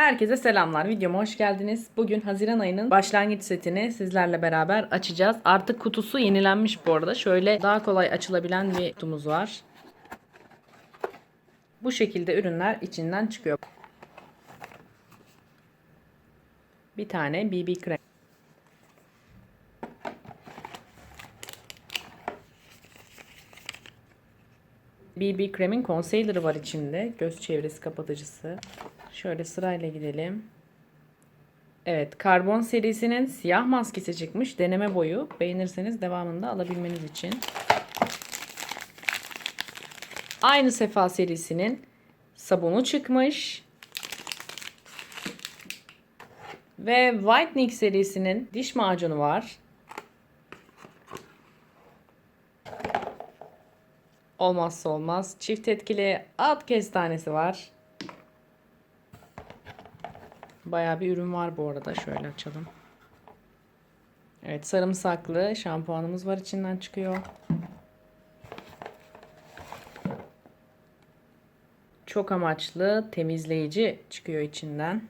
Herkese selamlar. Videoma hoş geldiniz. Bugün Haziran ayının başlangıç setini sizlerle beraber açacağız. Artık kutusu yenilenmiş bu arada. Şöyle daha kolay açılabilen bir kutumuz var. Bu şekilde ürünler içinden çıkıyor. Bir tane BB krem. BB kremin concealer'ı var içinde. Göz çevresi kapatıcısı. Şöyle sırayla gidelim. Evet, karbon serisinin siyah maskesi çıkmış. Deneme boyu. Beğenirseniz devamında alabilmeniz için. Aynı Sefa serisinin sabunu çıkmış. Ve Whitening serisinin diş macunu var. Olmazsa olmaz. Çift etkili alt kestanesi var. Bayağı bir ürün var bu arada. Şöyle açalım. Evet sarımsaklı şampuanımız var içinden çıkıyor. Çok amaçlı temizleyici çıkıyor içinden.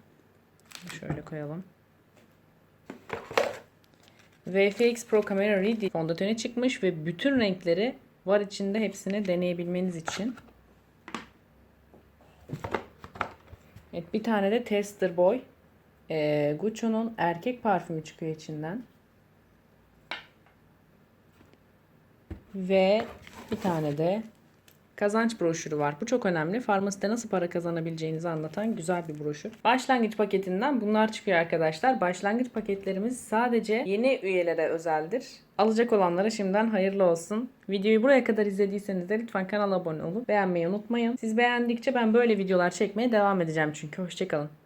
Şöyle koyalım. VFX Pro Camera Ready fondöteni çıkmış ve bütün renkleri var içinde hepsini deneyebilmeniz için. Evet bir tane de Tester Boy. Ee, Gucci'nin erkek parfümü çıkıyor içinden. Ve bir tane de kazanç broşürü var. Bu çok önemli. Farmaside nasıl para kazanabileceğinizi anlatan güzel bir broşür. Başlangıç paketinden bunlar çıkıyor arkadaşlar. Başlangıç paketlerimiz sadece yeni üyelere özeldir. Alacak olanlara şimdiden hayırlı olsun. Videoyu buraya kadar izlediyseniz de lütfen kanala abone olup beğenmeyi unutmayın. Siz beğendikçe ben böyle videolar çekmeye devam edeceğim çünkü. Hoşçakalın.